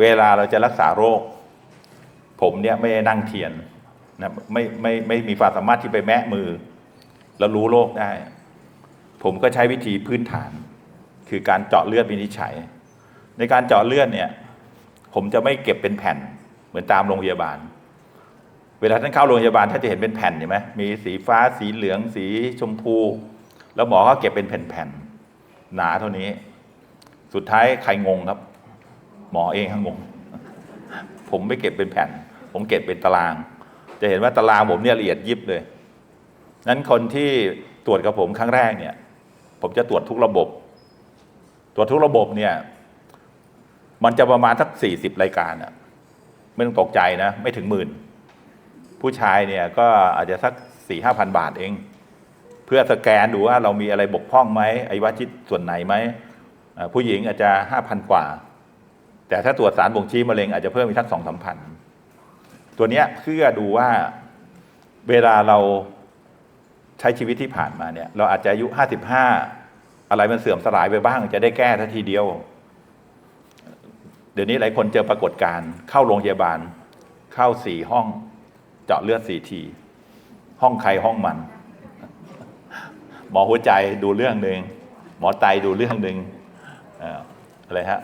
เวลาเราจะรักษาโรค ผมเนี่ยไม่ได้นั่งเทียนนะไม่ไม่ไม่มีความสามารถที่ไปแมะมือ แล้วรู้โรคได้ ผมก็ใช้วิธีพื้นฐาน คือการเจาะเลือดวินิจฉัย ในการเจาะเลือดเนี่ย ผมจะไม่เก็บเป็นแผ่น เหมือนตามโรงพยาบาล เวลาท่านเข้าโรงพยาบาลท่านจะเห็นเป็นแผ่นเห็นไหมมีสีฟ้าสีเหลือง สีชมพู แล้วหมอก็เก็บเป็นแผ่นๆหนาเท่านี้ สุดท้ายใครงงครับ หมอเองทั้งงงผมไม่เก็บเป็นแผ่น ผมเก็บเป็นตาราง จะเห็นว่าตารางผมเนี่ยละเอียดยิบเลยนั้นคนที่ตรวจกับผมครั้งแรกเนี่ย ผมจะตรวจทุกระบบ ตรวจทุกระบบเนี่ย มันจะประมาณสักสี่สิบรายการอะไม่ต้องตกใจนะ ไม่ถึงหมื่น ผู้ชายเนี่ยก็อาจจะสักสี่ห้าพันบาทเอง เพื่อสแกนดูว่าเรามีอะไรบกพร่องไหมไอวัชิดส่วนไหนไหมผู้หญิงอาจจะห้าพันกว่า แต่ถ้าตรวจสารบ่งชี้มะเร็งอาจจะเพิ่มอีกทักสองสามพันตัวเนี้ยเพื่อดูว่าเวลาเราใช้ชีวิตที่ผ่านมาเนี่ย เราอาจจะอายุห้าสิบห้าอะไรมันเสื่อมสลายไปบ้าง จะได้แก้ทันทีเดียว เดี๋ยวนี้หลายคนเจอปรากฏการณ์เข้าโรงพยาบาล เข้าสี่ห้อง เจาะเลือดสี่ที ห้องใครห้องมัน หมอหัวใจดูเรื่องหนึ่งหมอไตดูเรื่องหนึ่งอะไรฮะ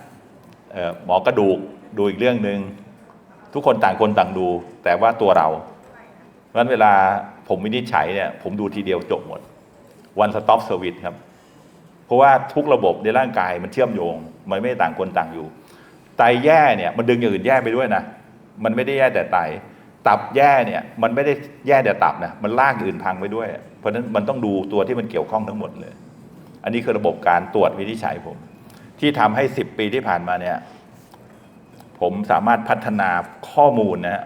หมอกระดูกดูอีกเรื่องหนึ่งทุกคนต่างคนต่างดู แต่ว่าตัวเราเพราะฉะนั้นเวลาผมวินิจฉัยเนี่ยผมดูทีเดียวจบหมด one stop service ครับ เพราะว่าทุกระบบในร่างกายมันเชื่อมโยง มันไม่ต่างคนต่างอยู่ไตแย่เนี่ยมันดึงอย่างอื่นแย่ไปด้วยนะ มันไม่ได้แย่แต่ไตตับแย่เนี่ยมันไม่ได้แย่แต่ตับนะมันลากอย่างอื่นพังไปด้วย เพราะฉะนั้นมันต้องดูตัวที่มันเกี่ยวข้องทั้งหมดเลย อันนี้คือระบบการตรวจวินิจฉัยผม ที่ทำให้สิบปีที่ผ่านมาเนี่ย ผมสามารถพัฒนาข้อมูลนะฮะ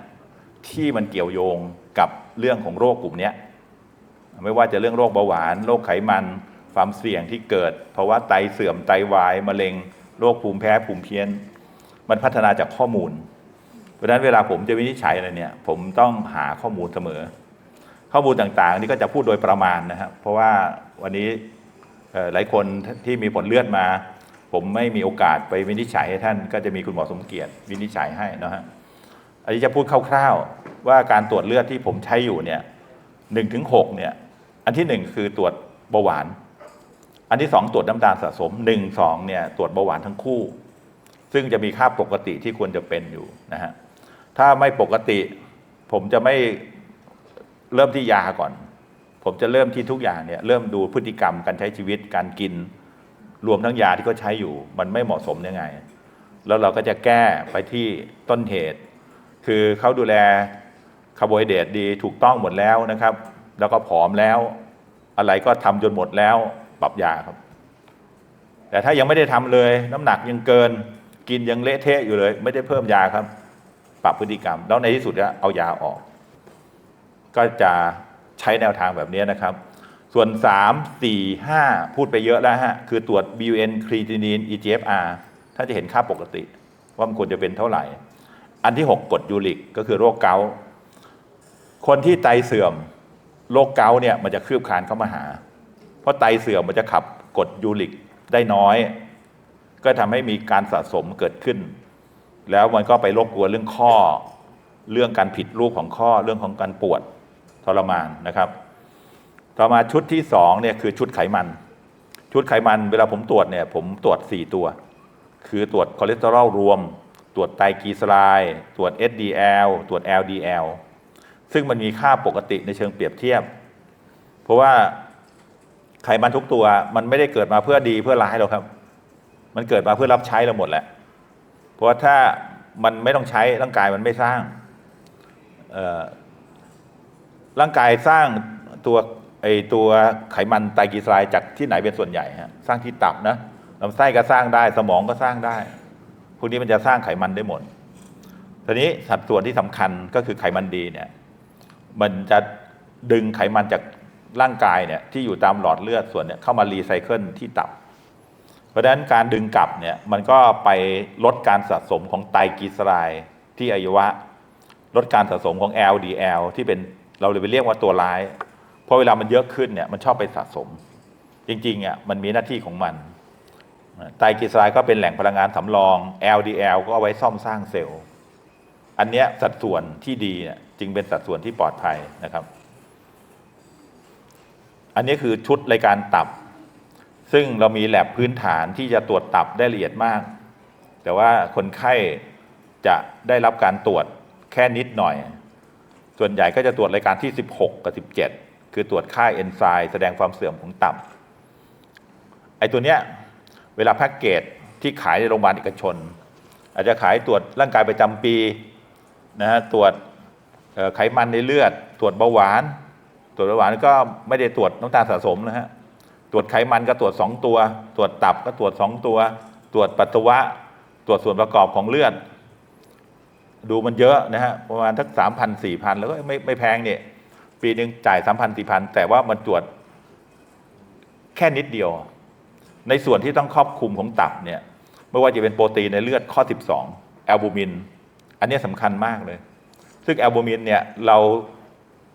ที่มันเกี่ยวโยงกับเรื่องของโรคกลุ่มเนี้ยไม่ว่าจะเรื่องโรคเบาหวาน โรคไขมัน ความเสี่ยงที่เกิดภาวะไตเสื่อมไตวายมะเร็ง โรคภูมิแพ้ภูมิเพี้ยน มันพัฒนาจากข้อมูล เพราะฉะนั้นเวลาผมจะวินิจฉัยอะไรเนี่ย ผมต้องหาข้อมูลเสมอ ข้อมูลต่างๆ นี่ก็จะพูดโดยประมาณนะครับเพราะว่าวันนี้หลายคนที่มีผลเลือดมา ผมไม่มีโอกาสไปวินิจฉัยให้ท่าน ก็จะมีคุณหมอสมเกียรติวินิจฉัยให้นะฮะอันนี้จะพูดคร่าวๆว่าการตรวจเลือดที่ผมใช้อยู่เนี่ยหนึ่งถึงหกเนี่ย อันที่หนึ่งคือตรวจเบาหวาน อันที่สองตรวจน้ำตาลสะสมหนึ่งสองเนี่ยตรวจเบาหวานทั้งคู่ ซึ่งจะมีค่าปกติที่ควรจะเป็นอยู่นะฮะถ้าไม่ปกติ ผมจะไม่เริ่มที่ยาก่อน ผมจะเริ่มที่ทุกอย่างเนี่ยเริ่มดูพฤติกรรมการใช้ชีวิตการกิน รวมทั้งยาที่เขาใช้อยู่ มันไม่เหมาะสมยังไง แล้วเราก็จะแก้ไปที่ต้นเหตุ คือเขาดูแลคาร์โบไฮเดรตดีถูกต้องหมดแล้วนะครับ แล้วก็ผอมแล้ว อะไรก็ทำจนหมดแล้วปรับยาครับ แต่ถ้ายังไม่ได้ทำเลย น้ำหนักยังเกิน กินยังเละเทะอยู่เลย ไม่ได้เพิ่มยาครับ ปรับพฤติกรรม แล้วในที่สุดก็เอายาออก ก็จะใช้แนวทางแบบนี้นะครับ ส่วน 3 4 5 พูดไปเยอะแล้วฮะ คือตรวจ BUN creatinine EGFR ถ้าจะเห็นค่าปกติ ว่ามันควรจะเป็นเท่าไหร่ อันที่ 6 กดยูริก ก็คือโรคเกาต์คนที่ไตเสื่อมโรคเกาต์เนี่ยมันจะคืบคลานเข้ามาหา เพราะไตเสื่อมมันจะขับกดยูริกได้น้อย ก็ทำให้มีการสะสมเกิดขึ้น แล้วมันก็ไปรบกวนเรื่องข้อ เรื่องการผิดรูปของข้อเรื่องของการปวดทรมานนะครับ ต่อมาชุดที่สองเนี่ยคือชุดไขมัน ชุดไขมันเวลาผมตรวจเนี่ยผมตรวจ 4 ตัว คือตรวจคอเลสเตอรอลรวม ตรวจไตรกลีเซอไรด์ตรวจ SDL ตรวจ LDL ซึ่งมันมีค่าปกติในเชิงเปรียบเทียบ เพราะว่าไขมันทุกตัวมันไม่ได้เกิดมาเพื่อดีเพื่อร้ายหรอกครับ มันเกิดมาเพื่อรับใช้เราหมดแหละ เพราะว่าถ้ามันไม่ต้องใช้ร่างกายมันไม่สร้างร่างกายสร้างตัว ไอตัวไขมันไตรกลีเซอไรด์จากที่ไหนเป็นส่วนใหญ่ฮะสร้างที่ตับนะลำไส้ก็สร้างได้สมองก็สร้างได้ พวกนี้มันจะสร้างไขมันได้หมดทีนี้สัดส่วนที่สำคัญก็คือไขมันดีเนี่ย มันจะดึงไขมันจากร่างกายเนี่ยที่อยู่ตามหลอดเลือดส่วนเนี่ยเข้ามารีไซเคิลที่ตับ เพราะฉะนั้นการดึงกลับเนี่ยมันก็ไปลดการสะสมของไตรกลีเซอไรด์ที่อวัยวะ ลดการสะสมของ LDL ที่เป็นเราเลยไปเรียกว่าตัวร้าย พราะเวลามันเยอะขึ้นเนี่ยมันชอบไปสะสม จริงๆอะมันมีหน้าที่ของมันไตรกลีเซอไรด์ก็เป็นแหล่งพลังงานสำรอง LDL ก็เอาไว้ซ่อมสร้างเซลล์ อันเนี้ยสัดส่วนที่ดีเนี่ยจึงเป็นสัดส่วนที่ปลอดภัยนะครับ อันนี้คือชุดรายการตับ ซึ่งเรามีแลบพื้นฐานที่จะตรวจตับได้ละเอียดมาก แต่ว่าคนไข้จะได้รับการตรวจแค่นิดหน่อย ส่วนใหญ่ก็จะตรวจรายการที่ 16 กับ 17 คือตรวจค่าเอนไซม์แสดงความเสื่อมของตับไอ้ตัวเนี้ยเวลาแพ็กเกจที่ขายในโรงพยาบาลเอกชน อาจจะขายตรวจร่างกายประจำปีนะฮะตรวจไขมันในเลือด ตรวจเบาหวาน ตรวจเบาหวานก็ไม่ได้ตรวจน้ำตาลสะสมนะฮะตรวจไขมันก็ตรวจสองตัว ตรวจตับก็ตรวจสองตัว ตรวจปัสสาวะ ตรวจส่วนประกอบของเลือด ดูมันเยอะนะฮะประมาณทักสามพันสี่พันแล้วก็ไม่ไม่แพงเนี่ย ปีหนึ่งจ่ายสามพันสี่พันแต่ว่ามันตรวจแค่นิดเดียว ในส่วนที่ต้องครอบคลุมของตับเนี่ยไม่ว่าจะเป็นโปรตีนในเลือดข้อ 12 แอลบูมิน อันนี้สำคัญมากเลย ซึ่งแอลบูมินเนี่ยเรา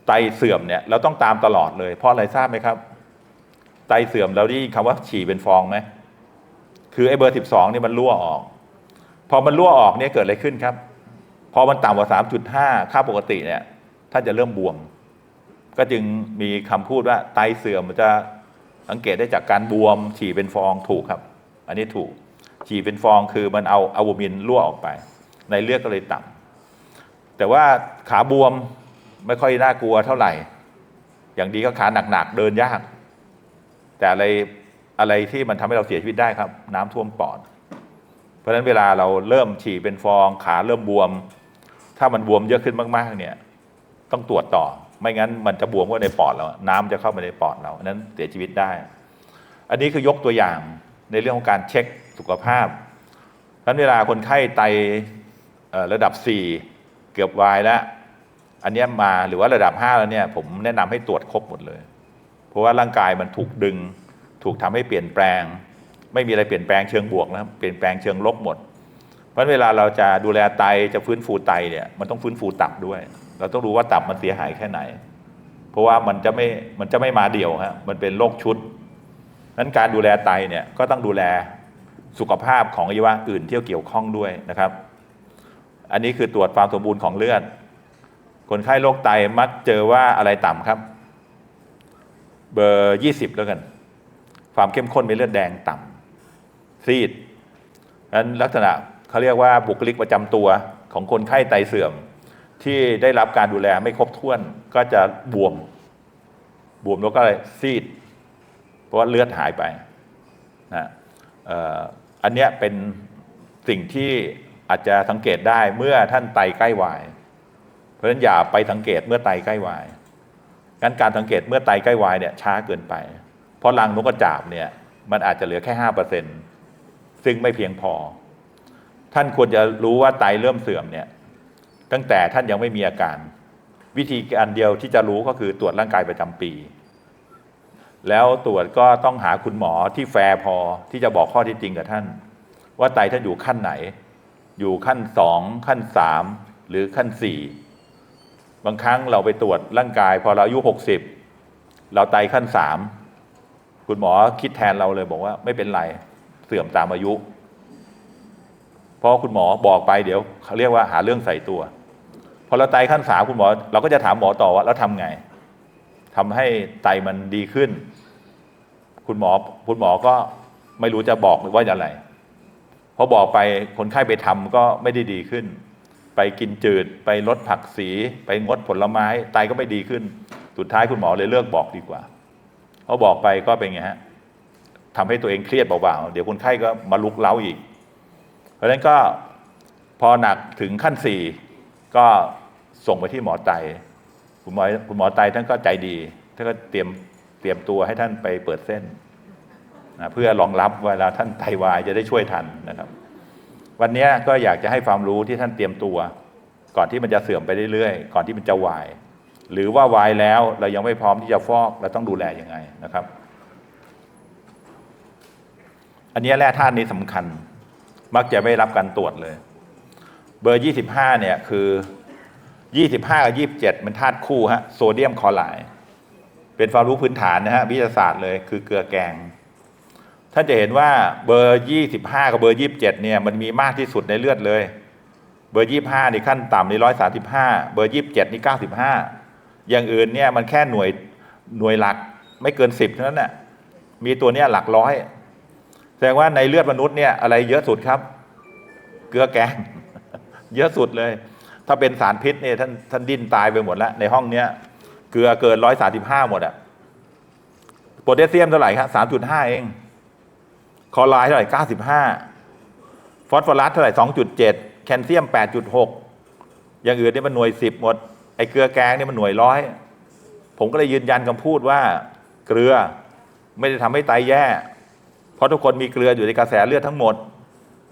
ไตเสื่อมเนี่ยเราต้องตามตลอดเลย เพราะอะไรทราบไหมครับ ไตเสื่อมเราได้ยินคำว่าฉี่เป็นฟองไหมคือไอ้เบอร์12นี่มันรั่วออก พอมันรั่วออกเนี่ยเกิดอะไรขึ้นครับ พอมันต่ำกว่า 3.5 ค่าปกติเนี่ยท่านจะเริ่มบวม ก็จึงมีคำพูดว่าไตเสื่อมมันจะสังเกตได้จากการบวม ฉี่เป็นฟองถูกครับ อันนี้ถูก ฉี่เป็นฟองคือมันเอาอะลูมินรั่วออกไป ในเลือดก็เลยต่ำแต่ว่าขาบวมไม่ค่อยน่ากลัวเท่าไหร่ อย่างดีก็ขาหนักๆเดินยาก แต่อะไรอะไรที่มันทำให้เราเสียชีวิตได้ครับ น้ำท่วมปอด เพราะฉะนั้นเวลาเราเริ่มฉี่เป็นฟอง ขาเริ่มบวม ถ้ามันบวมเยอะขึ้นมาก ๆ เนี่ย ต้องตรวจต่อ ไม่งั้นมันจะบวมเข้าในปอดเราน้ำจะเข้าไปในปอดเราอันนั้นเสียชีวิตได้ อันนี้คือยกตัวอย่างในเรื่องของการเช็คสุขภาพเพราะนั้นเวลาคนไข้ไตระดับ 4 เกือบวายแล้ว อันนี้มาหรือว่าระดับ 5 แล้วเนี่ยผมแนะนำให้ตรวจครบหมดเลย เพราะว่าร่างกายมันถูกดึง ถูกทำให้เปลี่ยนแปลง ไม่มีอะไรเปลี่ยนแปลงเชิงบวกนะครับเปลี่ยนแปลงเชิงลบหมด เพราะฉะนั้นเวลาเราจะดูแลไตจะฟื้นฟูไตเนี่ยมันต้องฟื้นฟูตับด้วย เราต้องรู้ว่าตับมันเสียหายแค่ไหน เพราะว่ามันจะไม่มันจะไม่มาเดี่ยวฮะมันเป็นโรคชุดนั้นการดูแลไตเนี่ยก็ต้องดูแลสุขภาพของอวัยวะอื่นที่เกี่ยวข้องด้วยนะครับ อันนี้คือตรวจความสมบูรณ์ของเลือด คนไข้โรคไตมักเจอว่าอะไรต่ำครับ เบอร์ยี่สิบแล้วกัน ความเข้มข้นในเลือดแดงต่ำซีดนั้นลักษณะเขาเรียกว่าบุคลิกประจำตัวของคนไข้ไตเสื่อม ที่ได้รับการดูแลไม่ครบถ้วนก็จะบวม บวมแล้วก็ซีด เพราะว่าเลือดหายไปนะอันเนี้ยเป็นสิ่งที่อาจจะสังเกตได้เมื่อท่านไตใกล้วาย เพราะฉะนั้นอย่าไปสังเกตเมื่อไตใกล้วายงั้นการสังเกตเมื่อไตใกล้วายเนี่ยช้าเกินไป เพราะรังนกกระจาบเนี่ยมันอาจจะเหลือแค่ห้าเปอร์เซ็นซึ่งไม่เพียงพอ ท่านควรจะรู้ว่าไตเริ่มเสื่อมเนี่ย ตั้งแต่ท่านยังไม่มีอาการ วิธีการเดียวที่จะรู้ก็คือตรวจร่างกายประจำปี แล้วตรวจก็ต้องหาคุณหมอที่แฟร์พอที่จะบอกข้อที่จริงกับท่าน ว่าไตท่านอยู่ขั้นไหน อยู่ขั้นสองขั้นสามหรือขั้นสี่บางครั้งเราไปตรวจร่างกาย พอเราอายุหกสิบเราไตขั้นสามคุณหมอคิดแทนเราเลยบอกว่าไม่เป็นไรเสื่อมตามอายุ เพราะคุณหมอบอกไปเดี๋ยวเขาเรียกว่าหาเรื่องใส่ตัว อเราไตขั้นสามคุณหมอ เราก็จะถามหมอต่อว่าแล้วทำไงทำให้ไตมันดีขึ้น คุณหมอคุณหมอก็ไม่รู้จะบอกว่าอะไรพอบอกไปคนไข้ไปทำก็ไม่ได้ดีขึ้น ไปกินจืด ไปลดผักสี ไปงดผลไม้ ไตก็ไม่ดีขึ้น สุดท้ายคุณหมอเลยเลิกบอกดีกว่าเพราะบอกไปก็เป็นไงฮะทำให้ตัวเองเครียดเบาๆเดี๋ยวคนไข้ก็มาลุกเล้าอีก เพราะฉะนั้นก็พอหนักถึงขั้นสี่ก็ ส่งไปที่หมอไตคุณหมอคุณหมอไตท่านก็ใจดีท่านก็เตรียมเตรียมตัวให้ท่านไปเปิดเส้นนะเพื่อรองรับเวลาท่านไตวายจะได้ช่วยทันนะครับ วันนี้ก็อยากจะให้ความรู้ที่ท่านเตรียมตัว ก่อนที่มันจะเสื่อมไปเรื่อยๆ ก่อนที่มันจะวาย หรือว่าวายแล้วเรายังไม่พร้อมที่จะฟอกเราต้องดูแลยังไงนะครับ อันนี้แร่ธาตุนี้สำคัญ มักจะไม่รับการตรวจเลย เบอร์ 25เนี่ยคือ 25 กับ 27 มันธาตุคู่ฮะโซเดียมคลอไรด์เป็นความรู้พื้นฐานนะฮะวิทยาศาสตร์เลยคือเกลือแกง ท่านจะเห็นว่าเบอร์ยี่สิบห้ากับเบอร์ยี่สิบเจ็ดเนี่ยมันมีมากที่สุดในเลือดเลย เบอร์ยี่ห้านี่ขั้นต่ำนี่ร้อยสาสิบห้าเบอร์ยี่สิบเจ็ดนี่เก้าสิบห้าอย่างอื่นเนี่ยมันแค่หน่วยหน่วยหลักไม่เกินสิบเท่านั้นน่ะมีตัวเนี้ยหลักร้อย แสดงว่าในเลือดมนุษย์เนี่ยอะไรเยอะสุดครับ เกลือแกง เยอะสุดเลย ถ้าเป็นสารพิษเนี่ยท่านท่านดิ้นตายไปหมดแล้ว ในห้องเนี้ยเกลือเกินร้อยสาสิบห้าหมดอะโพแทสเซียมเท่าไหร่ครับสามจุดห้าเองคลอไรด์เท่าไหร่เก้าสิบห้าฟอสฟอรัสเท่าไหร่สองจุดเจ็ดแคลเซียมแปดจุดหกอย่างอื่นนี่มันหน่วยสิบหมด ไอ้เกลือแกงนี่มันหน่วยร้อย ผมก็เลยยืนยันคำพูดว่า เกลือไม่ได้ทำให้ไตแย่ เพราะทุกคนมีเกลืออยู่ในกระแสเลือดทั้งหมด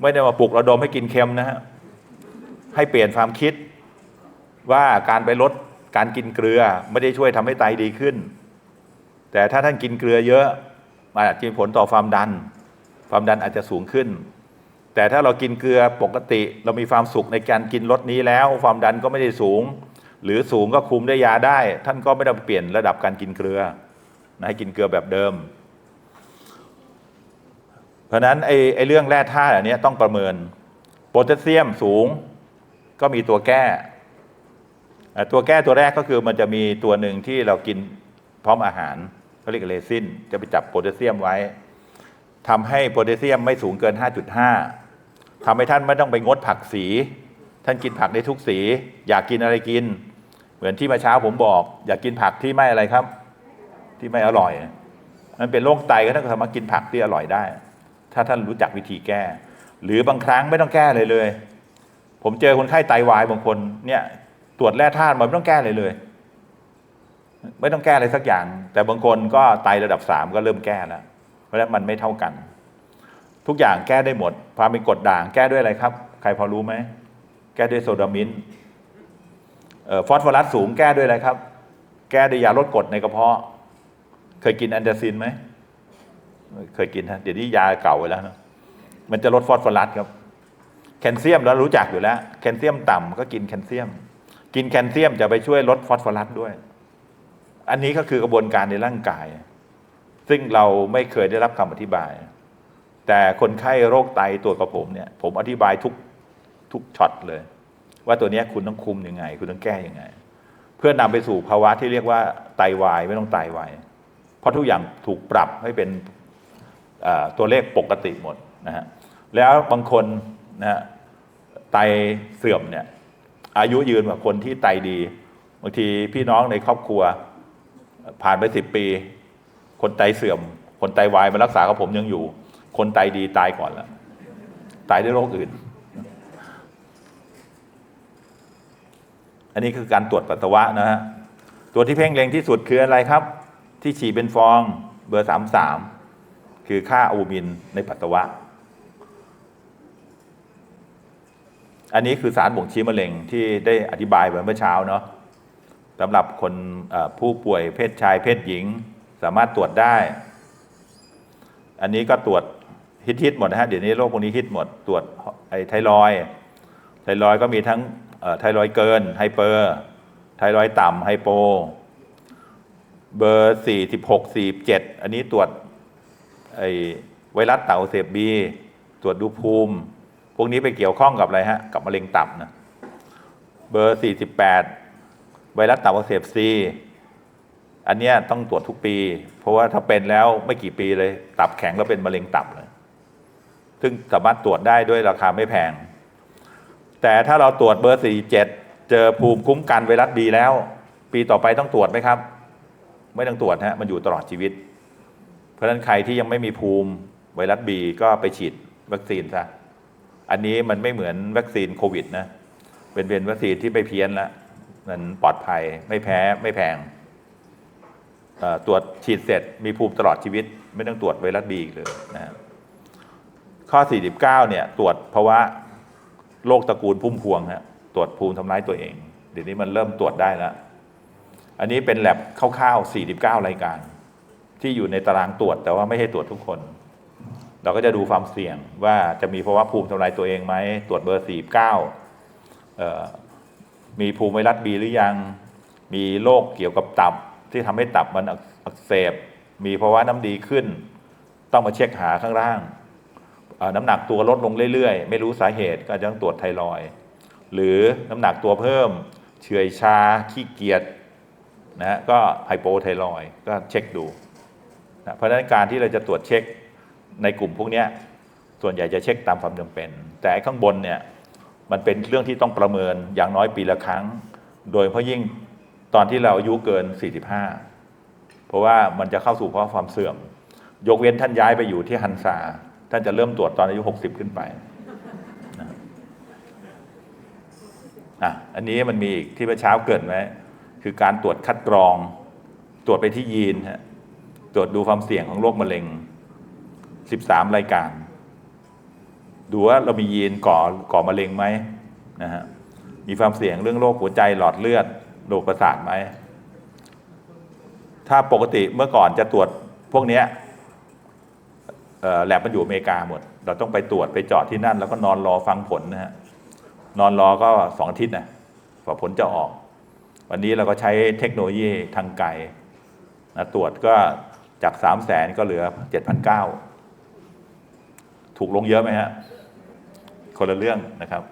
ไม่ได้มาปลุกระดมให้กินเค็มนะฮะ ให้เปลี่ยนความคิดว่าการไปลดการกินเกลือไม่ได้ช่วยทำให้ไตดีขึ้น แต่ถ้าท่านกินเกลือเยอะมันอาจจะมีผลต่อความดัน ความดันอาจจะสูงขึ้น แต่ถ้าเรากินเกลือปกติ เรามีความสุขในการกินรสนี้แล้ว ความดันก็ไม่ได้สูง หรือสูงก็คุมได้ยาได้ ท่านก็ไม่ต้องเปลี่ยนระดับการกินเกลือนะให้กินเกลือแบบเดิม เพราะนั้นไอ้ไอเรื่องแร่ธาตุอันนี้ต้องประเมินโพแทสเซียมสูง ก็มีตัวแก้ตัวแก้ตัวแรกก็คือมันจะมีตัวหนึ่งที่เรากินพร้อมอาหารเขาเรียกเลซินจะไปจับโพแทสเซียมไว้ทำให้โพแทสเซียมไม่สูงเกิน 5.5ทำให้ท่านไม่ต้องไปงดผักสี ท่านกินผักได้ทุกสี อยากกินอะไรกิน เหมือนที่มาเช้าผมบอก อยากกินผักที่ไม่อะไรครับ ที่ไม่อร่อย มันเป็นโรคไตก็ท่านสามารถกินผักที่อร่อยได้ ถ้าท่านรู้จักวิธีแก้ หรือบางครั้งไม่ต้องแก้เลยเลย ผมเจอคนไข้ไตวายบางคนเนี่ยตรวจแร่ธาตุมันไม่ต้องแก้เลยเลย ไม่ต้องแก้อะไรสักอย่าง แต่บางคนก็ไตระดับสามก็เริ่มแก้แล้วเพราะฉะนั้นมันไม่เท่ากัน ทุกอย่างแก้ได้หมด ความเป็นกรดด่างแก้ด้วยอะไรครับ ใครพอรู้ไหมแก้ด้วยโซดามินเอ่อฟอสฟอรัสสูงแก้ด้วยอะไรครับ แก้ด้วยยาลดกรดในกระเพาะ เคยกินแอนเดอร์ซินไหมเคยกินฮะเดี๋ยวนี้ยาเก่าไปแล้วนะมันจะลดฟอสฟอรัสครับ แคลเซียมเรารู้จักอยู่แล้ว แคลเซียมต่ำก็กินแคลเซียม กินแคลเซียมจะไปช่วยลดฟอสฟอรัสด้วย อันนี้ก็คือกระบวนการในร่างกาย ซึ่งเราไม่เคยได้รับคำอธิบาย แต่คนไข้โรคไตตัวกับผมเนี่ย ผมอธิบายทุกทุกช็อตเลย ว่าตัวนี้คุณต้องคุมยังไง คุณต้องแก้ยังไง เพื่อนำไปสู่ภาวะที่เรียกว่าไตวายไม่ต้องไตวายเพราะทุกอย่างถูกปรับให้เป็นตัวเลขปกติหมดนะฮะแล้วบางคนนะฮะ ไตเสื่อมเนี่ยอายุยืนกว่าคนที่ไตดีบางทีพี่น้องในครอบครัว ผ่านไปสิบปี คนไตเสื่อม คนไตวายมารักษากับผมยังอยู่ คนไตดีตายก่อนแล้วตายด้วยโรคอื่น อันนี้คือการตรวจปัสสาวะนะฮะตัวที่เพ่งเล็งที่สุดคืออะไรครับ ที่ฉี่เป็นฟองเบอร์สามสามคือค่าอูมินในปัสสาวะ อันนี้คือสารบ่งชี้มะเร็งที่ได้อธิบายไปเมื่อเช้าเนาะสำหรับคนผู้ป่วยเพศชายเพศหญิง สามารถตรวจได้ อันนี้ก็ตรวจฮิตฮิตๆหมดนะฮะเดี๋ยวนี้โรคพวกนี้ฮิตหมดตรวจไอ้ไทรอยไทรอยก็มีทั้งไทรอยเกินไฮเปอร์ไทรอยต่ำไฮโป เบอร์สี่สิบหกสี่เจ็ดอันนี้ตรวจไอไวรัสเต่าเสบบี ตรวจดูภูมิ พวกนี้ไปเกี่ยวข้องกับอะไรฮะ กับมะเร็งตับนะ เบอร์สี่สิบแปดไวรัสตับอักเสบซีอันเนี้ยต้องตรวจทุกปี เพราะว่าถ้าเป็นแล้วไม่กี่ปีเลย ตับแข็งแล้วเป็นมะเร็งตับเลย ซึ่งสามารถตรวจได้ด้วยราคาไม่แพง แต่ถ้าเราตรวจเบอร์สี่เจ็ดเจอภูมิคุ้มกันไวรัสบีแล้ว ปีต่อไปต้องตรวจไหมครับ ไม่ต้องตรวจฮะ มันอยู่ตลอดชีวิต เพราะฉะนั้นใครที่ยังไม่มีภูมิไวรัสบีก็ไปฉีดวัคซีนซะ อันนี้มันไม่เหมือนวัคซีนโควิดนะเป็นเป็นวัคซีนที่ไม่เพี้ยนละมันปลอดภัยไม่แพ้ไม่แพงตรวจฉีดเสร็จมีภูมิตลอดชีวิต ไม่ต้องตรวจไวรัสบีอีกเลยนะข้อ 49 เนี่ย ตรวจภาวะโรคตระกูลพุ่มพวงฮะตรวจภูมิทำร้ายตัวเอง เดี๋ยวนี้มันเริ่มตรวจได้แล้ว อันนี้เป็นแลบคร่าวๆ 49 รายการ ที่อยู่ในตารางตรวจแต่ว่าไม่ให้ตรวจทุกคน เราก็จะดูความเสี่ยงว่าจะมีภาวะภูมิทำลายตัวเองไหมตรวจเบอร์49เอ่อมีภูมิไวรัสบีหรือยัง มีโรคเกี่ยวกับตับที่ทำให้ตับมันอักเสบ มีภาวะน้ำดีขึ้น ต้องมาเช็คหาข้างล่าง น้ำหนักตัวลดลงเรื่อยๆ ไม่รู้สาเหตุก็จะต้องตรวจไทรอย หรือน้ำหนักตัวเพิ่ม เฉื่อยชาขี้เกียจนะฮะก็ไฮโปไทรอยก็เช็คดูนะเพราะฉะนั้นการที่เราจะตรวจเช็ค ในกลุ่มพวกนี้ส่วนใหญ่จะเช็คตามความจำเป็น แต่ข้างบนเนี่ยมันเป็นเรื่องที่ต้องประเมินอย่างน้อยปีละครั้ง โดยเฉพาะยิ่งตอนที่เราอายุเกิน 45 เพราะว่ามันจะเข้าสู่ภาวะความเสื่อม ยกเว้นท่านย้ายไปอยู่ที่ฮันซาท่านจะเริ่มตรวจตอนอายุ 60 ขึ้นไปอะอันนี้มันมีอีกที่เมื่อเช้าเกิดไว้คือการตรวจคัดกรอง ตรวจไปที่ยีนฮะตรวจดูความเสี่ยงของโรคมะเร็ง 13 รายการ ดูว่าเรามียีนก่อก่อมะเร็งไหมนะฮะมีความเสี่ยงเรื่องโรคหัวใจหลอดเลือดโรคประสาทไหม ถ้าปกติเมื่อก่อนจะตรวจพวกนี้แลบมันอยู่อเมริกาหมด เราต้องไปตรวจไปจอดที่นั่น แล้วก็นอนรอฟังผลนะฮะนอนรอก็สองอาทิตย์นะกว่าผลจะออก วันนี้เราก็ใช้เทคโนโลยีทางไกลนะตรวจก็จากสามแสนก็เหลือเจ็ดพันเก้า ถูกลงเยอะไหมฮะคนละเรื่องนะครับ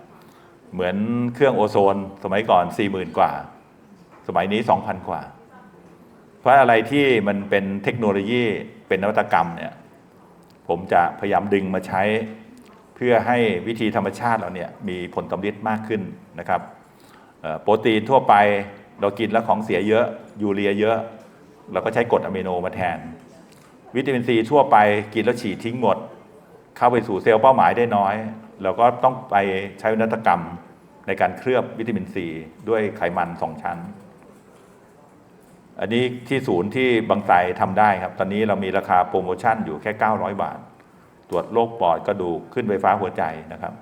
เหมือนเครื่องโอโซนสมัยก่อนสี่หมื่นกว่า สมัยนี้สองพันกว่า เพราะอะไรที่มันเป็นเทคโนโลยีเป็นนวัตกรรมเนี่ยผมจะพยายามดึงมาใช้เพื่อให้วิธีธรรมชาติเราเนี่ยมีผลตำลิดมากขึ้นนะครับโปรตีนทั่วไปเรากินแล้วของเสียเยอะยูเรียเยอะ เราก็ใช้กรดอะมิโนมาแทน วิตามินซีทั่วไปกินแล้วฉีดทิ้งหมด เข้าไปสู่เซลล์เป้าหมายได้น้อย เราก็ต้องไปใช้นวัตกรรมในการเคลือบวิตามินซีด้วยไขมันสองชั้น อันนี้ที่ศูนย์ที่บางไทรทำได้ครับ ตอนนี้เรามีราคาโปรโมชั่นอยู่แค่ 900 บาท ตรวจโรคปอดกระดูกขึ้นไฟฟ้าหัวใจนะครับ